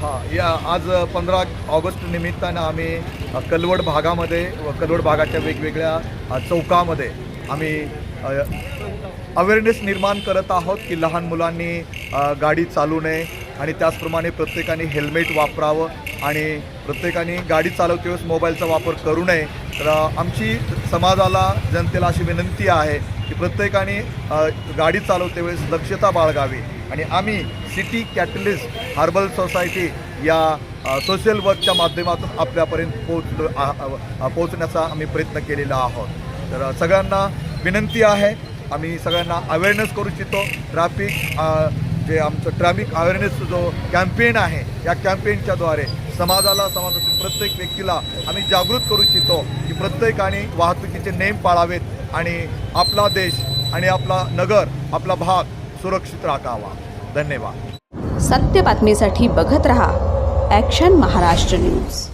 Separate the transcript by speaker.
Speaker 1: हां या आज पंधरा ऑगस्ट निमित्तानं आम्ही कलवड भागामध्ये व कलवड भागाच्या वेगवेगळ्या चौकामध्ये आम्ही अवेअरनेस निर्माण करत आहोत की लहान मुलांनी गाडी चालू नये आणि त्याचप्रमाणे प्रत्येकाने हेल्मेट वापरावं आणि प्रत्येकाने गाडी चालवते वेळेस मोबाईलचा वापर करू नये. तर आमची समाजाला जनतेला अशी विनंती आहे की प्रत्येकाने गाडी चालवते वेळेस दक्षता बाळगावी. आणि आम्ही सिटी कॅटलिस्ट हार्बल सोसायटी या सोशल वर्कच्या माध्यमातून आपल्यापर्यंत पोहोच आ- पोहोचण्याचा आम्ही प्रयत्न केलेला आहोत. तर सगळ्यांना विनंती आहे. आम्ही सगळ्यांना अवेअरनेस करू इच्छितो. ट्रॅफिक जे आमचं ट्रॅफिक अवेअरनेस जो कॅम्पेन आहे या कॅम्पेनच्याद्वारे समाजाला समाजातील प्रत्येक व्यक्तीला आम्ही जागृत करू इच्छितो की प्रत्येकाने वाहतुकीचे नेम पाळावेत आणि आपला देश आणि आपला नगर आपला भाग सुरक्षित राखावा. धन्यवाद.
Speaker 2: सत्य बातमीसाठी बघत रहा ॲक्शन महाराष्ट्र न्यूज